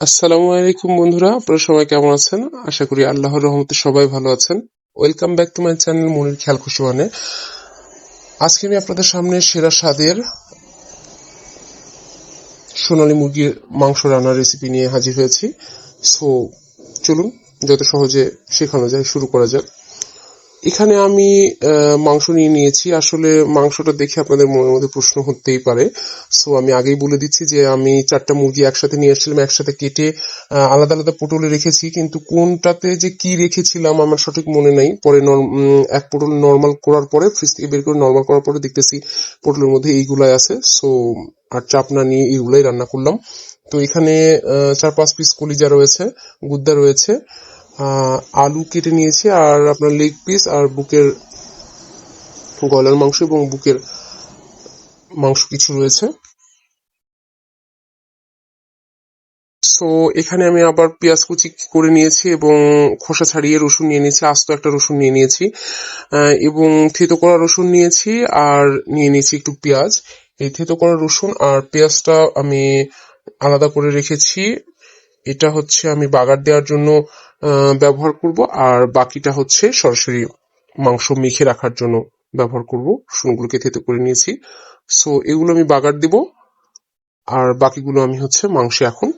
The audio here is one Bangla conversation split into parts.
আসসালামু আলাইকুম বন্ধুরা, আপনারা সবাই কেমন আছেন? আশা করি আল্লাহর রহমতে সবাই ভালো আছেন। Welcome back to my channel Monir খেয়াল খুশি মানে আজকে আমি আপনাদের সামনে সেরা স্বাদের সোনালি মুরগির মাংস রান্নার রেসিপি নিয়ে হাজির হয়েছি। সো চলুন, যত সহজে শেখানো যায়, শুরু করা যাক। এখানে আমি মাংস নিয়ে নিয়েছি। আসলে মাংসটা দেখে আপনাদের মনের মধ্যে প্রশ্ন হতেই পারে। সো আমি আগেই বলে দিচ্ছি যে, আমি চারটা মুরগি একসাথে নিয়ে এসেছিলাম, একসাথে কেটে আলাদা আলাদা পটলে রেখেছি। কিন্তু কোনটাতে যে কি রেখেছিলাম আমার সঠিক মনে নাই। পরে এক পটল নর্মাল করার পরে ফ্রিজ থেকে বের করে নর্মাল করার পরে দেখতেছি পটলের মধ্যে এইগুলাই আছে। সো আর চাপ না নিয়ে এইগুলাই রান্না করলাম। তো এখানে চার পাঁচ পিস কলিজা রয়েছে, গুদ্দা রয়েছে। আলু কেটে নিয়েছি আর আপনার লেগ পিস আর বুকের গলার মাংস এবং বুকের মাংস কিছু রয়েছে। সো এখানে আমি আবার পেঁয়াজ কুচি করে নিয়েছি এবং খোসা ছাড়িয়ে রসুন নিয়ে নিয়েছি, আস্ত একটা রসুন নিয়ে নিয়েছি। এবং থেতো করা রসুন নিয়েছি আর নিয়ে নিয়েছি একটু পেঁয়াজ। এই থেতো করা রসুন আর পেঁয়াজটা আমি আলাদা করে রেখেছি। এটা হচ্ছে আমি বাগার দেওয়ার জন্য ব্যবহার করব, আর বাকিটা হচ্ছে সরাসরি মাংস মেখে রাখার জন্য ব্যবহার করব রসুনগুলোকে থেতে করে নিয়েছি। সো এগুলো আমি বাগার দেব, আর বাকিগুলো আমি হচ্ছে মাংসে এখন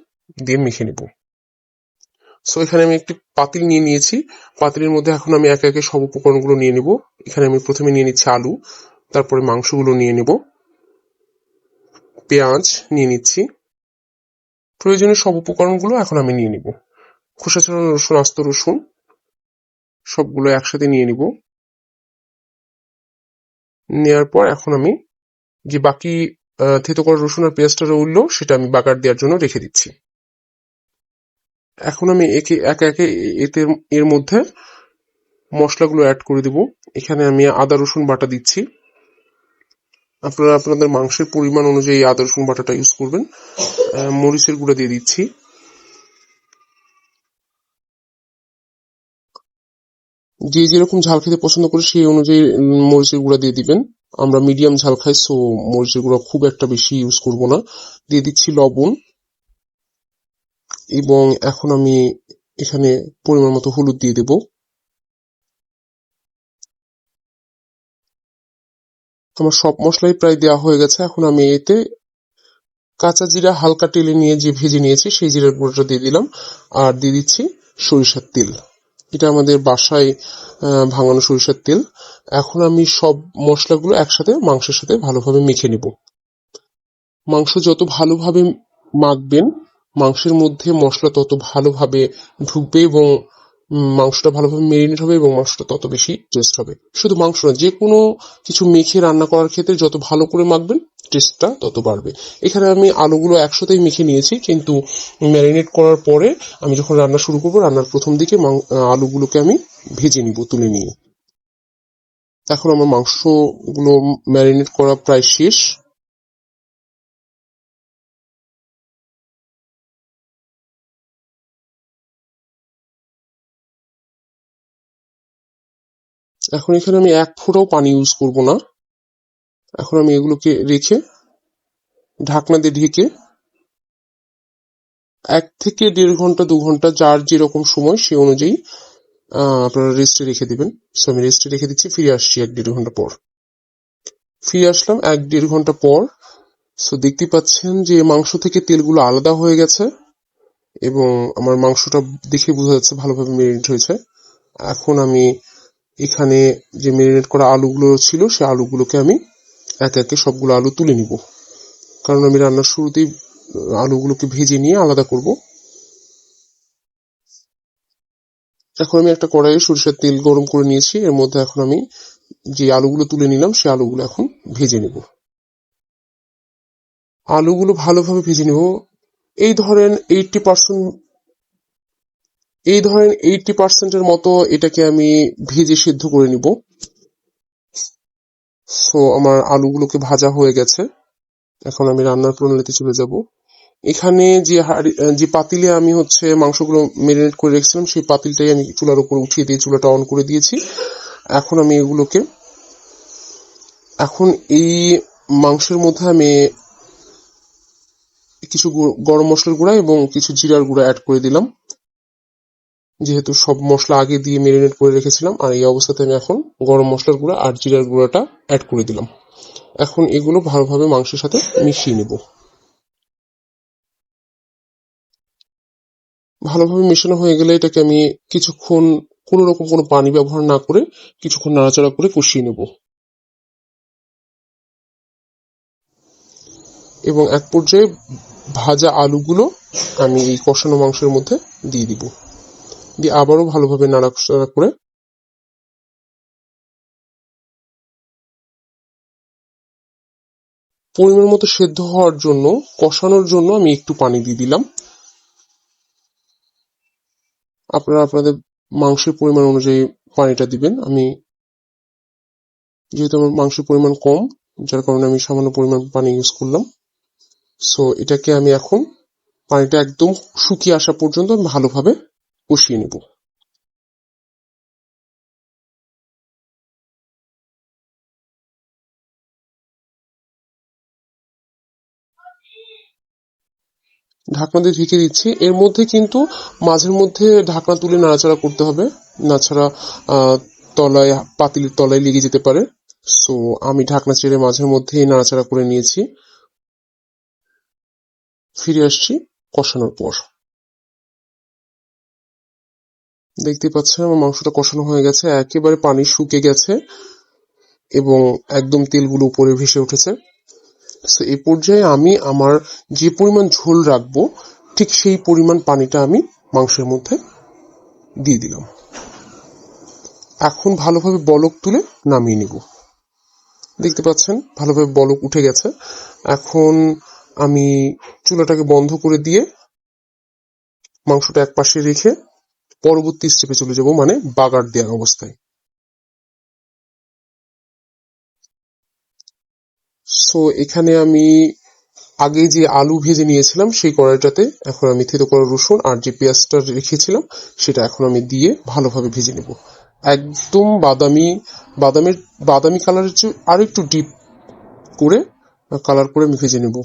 দিয়ে মেখে নেব। সো এখানে আমি একটি পাতিল নিয়ে নিয়েছি। পাতিলের মধ্যে এখন আমি একে একে সব উপকরণগুলো নিয়ে নেব। এখানে আমি প্রথমে নিয়ে নিচ্ছি আলু, তারপরে মাংসগুলো নিয়ে নেব। পেঁয়াজ নিয়ে নিচ্ছি। প্রয়োজনীয় সব উপকরণগুলো এখন আমি নিয়ে নিব। খোসা ছাড়ানো রসুন, আস্ত রসুন, সবগুলো একসাথে নিয়ে নিব। নেওয়ার পর এখন আমি যে বাকি থেতো করা রসুন আর পেঁয়াজটা রইল সেটা আমি বাগার দেওয়ার জন্য রেখে দিচ্ছি। এখন আমি একে একে একে এতে এর মধ্যে মশলাগুলো অ্যাড করে দিব। এখানে আমি আদা রসুন বাটা দিচ্ছি। আপনারা আপনাদের মাংসের পরিমাণ অনুযায়ী আদা রসুন বাটাটা ইউজ করবেন। মরিচের গুঁড়া দিয়ে দিচ্ছি। যে যেরকম ঝাল খেতে পছন্দ করে সেই অনুযায়ী মরিচের গুঁড়া দিয়ে দিবেন। আমরা মিডিয়াম ঝাল খাই সো মরিচের গুঁড়া খুব একটা বেশি ইউজ করব না। দিয়ে দিচ্ছি লবণ। এবং এখন আমি এখানে পরিমাণ মতো হলুদ দিয়ে দেব। আমার সব মশলাই প্রায় দেওয়া হয়ে গেছে। এখন আমি এতে কাঁচা জিরা হালকা টেলে নিয়ে যে ভেজে নিয়েছি, সেই জিরার গুঁড়োটা দিয়ে দিলাম। আর দিয়ে দিচ্ছি সরিষার তেল। এটা আমাদের বাসায় ভাঙানো সরিষার তেল। এখন আমি সব মশলাগুলো একসাথে মাংসের সাথে ভালোভাবে মেখে নেব। মাংস যত ভালোভাবে মাখবেন, মাংসের মধ্যে মশলা তত ভালোভাবে ঢুকবে এবং মাংসটা ভালোভাবে মেরিনেট হবে এবং মাংসটা তত বেশি টেস্ট হবে। শুধু মাংস না যে কোনো কিছু মেখে রান্না করার ক্ষেত্রে যত ভালো করে মাখবেন টেস্টটা তত বাড়বে। এখানে আমি আলুগুলো একসাথেই মেখে নিয়েছি, কিন্তু ম্যারিনেট করার পরে আমি যখন রান্না শুরু করব, রান্নার প্রথম দিকে আলুগুলোকে আমি ভেজে নিব, তুলে নিয়ে। এখন আমার মাংসগুলো ম্যারিনেট করা প্রায় শেষ। এখন এখানে আমি এক ফোঁটাও পানি ইউজ করব না। এখন আমি এগুলোকে রেখে ঢাকনা দিয়ে ঢেকে এক থেকে দেড় ঘণ্টা, দু ঘণ্টা যার যেরকম সময় সে অনুযায়ী আপনারা রেস্টে রেখে দিবেন। সো আমি রেস্টে রেখে দিচ্ছি, ফিরে আসছি এক দেড় ঘণ্টা পর। ফিরে আসলাম এক দেড় ঘণ্টা পর। সো দেখতে পাচ্ছেন যে মাংস থেকে তেলগুলো আলাদা হয়ে গেছে এবং আমার মাংসটা দেখে বোঝা যাচ্ছে ভালোভাবে মেরিনেট হয়েছে। এখন আমি এখানে যে মেরিনেট করা আলুগুলো ছিল, সে আলুগুলোকে আমি একে একে সবগুলো আলু তুলে নিব। কারণ আমি রান্নার শুরুতেই আলুগুলোকে ভেজে নিয়ে আলাদা করব। এখন আমি একটা কড়াইয়ে সরিষার তেল গরম করে নিয়েছি। এর মধ্যে এখন আমি যে আলুগুলো তুলে নিলাম সেই আলুগুলো এখন ভেজে নেব। আলুগুলো ভালোভাবে ভেজে নেব। এই ধরেন এইটটি পার্সেন্ট এই ধরেন এইটটি পার্সেন্টের মতো এটাকে আমি ভেজে সিদ্ধ করে নিব। সো আমার আলুগুলোকে ভাজা হয়ে গেছে। এখন আমি রান্নার প্রণালীতে চলে যাব। এখানে যে হাড়ি যে পাতিলে আমি হচ্ছে মাংসগুলো মেরিনেট করে রেখেছিলাম, সেই পাতিলটাই আমি চুলার উপর উঠিয়ে দিয়ে চুলাটা অন করে দিয়েছি। এখন আমি এগুলোকে, এখন এই মাংসের মধ্যে আমি কিছু গরম মশলার গুঁড়া এবং কিছু জিরার গুঁড়া অ্যাড করে দিলাম। যেহেতু সব মশলা আগে দিয়ে মেরিনেট করে রেখেছিলাম, আর এই অবস্থাতে আমি এখন গরম মশলার গুঁড়া আর জিরার গুঁড়াটা অ্যাড করে দিলাম। এখন এগুলো ভালোভাবে মাংসের সাথে মিশিয়ে নেব। ভালোভাবে মেশানো হয়ে গেলে এটাকে আমি কিছুক্ষণ কোনো রকম কোনো পানি ব্যবহার না করে কিছুক্ষণ নাড়াচাড়া করে কষিয়ে নেব। এবং এক পর্যায়ে ভাজা আলুগুলো আমি এই কষানো মাংসের মধ্যে দিয়ে দিব। দিয়ে আবারও ভালোভাবে নাড়াচাড়া করে পরিমাণ মতো সেদ্ধ হওয়ার জন্য, কষানোর জন্য আমি একটু পানি দিয়ে দিলাম। আপনারা আপনাদের মাংসের পরিমাণ অনুযায়ী পানিটা দিবেন। আমি যেহেতু আমার মাংসের পরিমাণ কম, যার কারণে আমি সামান্য পরিমাণ পানি ইউজ করলাম। সো এটাকে আমি এখন পানিটা একদম শুকিয়ে আসা পর্যন্ত ভালোভাবে কষিয়ে নেব। ঢাকনা দিয়ে ঢেকে দিচ্ছি। এর মধ্যে কিন্তু মাঝের মধ্যে ঢাকনা তুলে নাড়াচাড়া করতে হবে। না ছাড়া আহ, তলায় পাতিলের তলায় লেগে যেতে পারে। সো আমি ঢাকনা ছেড়ে মাঝের মধ্যেই নাড়াচাড়া করে নিয়েছি। ফিরে আসছি কষানোর পর। দেখতে পাচ্ছেন, আমার মাংসটা কষানো হয়ে গেছে। একেবারে পানি শুকে গেছে এবং একদম তেলগুলো উপরে ভেসে উঠেছে। সো এই পর্যায়ে আমি আমার যে পরিমাণ ঝোল রাখব, ঠিক সেই পরিমাণ পানিটা আমি মাংসের মধ্যে দিয়ে দিলাম। এখন ভালোভাবে বলক তুলে নামিয়ে নিব। দেখতে পাচ্ছেন, ভালোভাবে বলক উঠে গেছে। এখন আমি চুলাটাকে বন্ধ করে দিয়ে মাংসটা এক পাশে রেখে পরবর্তী স্টেপে চলে যাব মানে বাগার দেওয়া অবস্থায়। সো এখানে আমি আগে যে আলু ভেজে নিয়েছিলাম, সেই কড়াইটাতে এখন আমি থেতো করা রসুন আর যে পেঁয়াজটা রেখেছিলাম, সেটা এখন আমি দিয়ে ভালোভাবে ভেজে নেব। একদম বাদামি, বাদামের, বাদামি কালারের চেয়ে আর একটু ডিপ করে কালার করে আমি ভেজে নেব।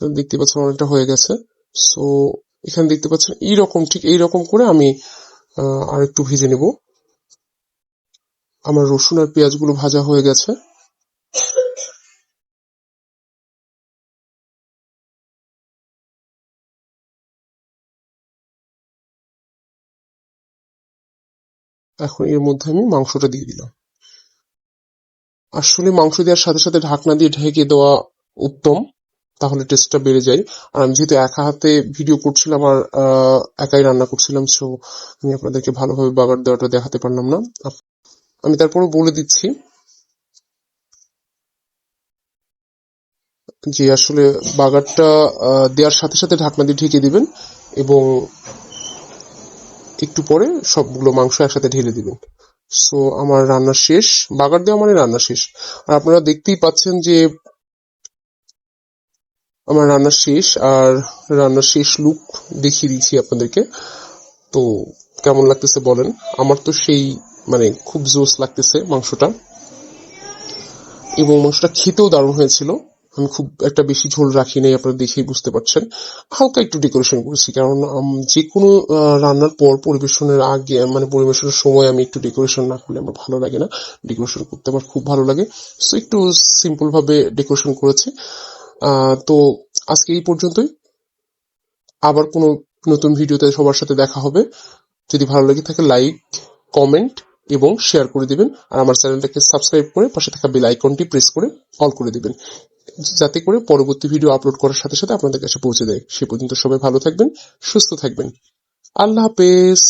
দেখতে পাচ্ছেন অনেকটা হয়ে গেছে। সো এখানে দেখতে পাচ্ছেন, এইরকম, ঠিক এইরকম করে আমি আর একটু ভেজে নেব। আমার রসুন আর পেঁয়াজগুলো ভাজা হয়ে গেছে। এখন এর মধ্যে আমি মাংসটা দিয়ে দিলাম। আসলে মাংস দেওয়ার সাথে সাথে ঢাকনা দিয়ে ঢেকে দেওয়া উত্তম। তাহলে টেস্টটা বেড়ে যায়। আর আমি যেহেতু একা হাতে ভিডিও করছিলাম আর একাই রান্না করছিলাম সো আমি আপনাদেরকে ভালোভাবে বাগার দেওয়াটা দেখাতে পারলাম না। আমি তারপরে বলে দিচ্ছি। যে আসলে বাগারটা দেওয়ার সাথে সাথে ঢাকনা দিয়ে ঢেকে দিবেন এবং একটু পরে সবগুলো মাংস একসাথে ঢেলে দিবেন। সো আমার রান্না শেষ। বাগার দেওয়া মানে রান্না শেষ। আর আপনারা দেখতেই পাচ্ছেন যে আমার রান্না শেষ আর রান্নার শেষ লুক দেখিয়ে দিচ্ছি আপনাদেরকে। তো কেমন লাগতেছে বলেন? আমার তো সেই মানে খুব জোস লাগতেছে মাংসটা। এবং মাংসটা খেতেও দারুণ হয়েছিল। আমি খুব একটা বেশি ঝোল রাখি নাই, আপনারা দেখেই বুঝতে পারছেন। হালকা একটু ডেকোরেশন করেছি, কারণ যে কোনো রান্নার পর পরিবেশনের আগে মানে পরিবেশনের সময় আমি একটু ডেকোরেশন না করলে আমার ভালো লাগে না। ডেকোরেশন করতে আমার খুব ভালো লাগে। সো একটু সিম্পল ভাবে ডেকোরেশন করেছি। তো আজকে এই পর্যন্তই। আবার কোনো নতুন ভিডিওতে সবার সাথে দেখা হবে। যদি ভালো লেগে থাকে লাইক কমেন্ট এবং শেয়ার করে দিবেন। আর আমার চ্যানেলটাকে সাবস্ক্রাইব করে পাশে থাকা বেল আইকনটি প্রেস করে অল করে দিবেন। যাতে করে পরবর্তী ভিডিও আপলোড করার সাথে সাথে আপনাদের কাছে পৌঁছে দেয়। সে পর্যন্ত সবাই ভালো থাকবেন, সুস্থ থাকবেন। আল্লাহ হাফেজ।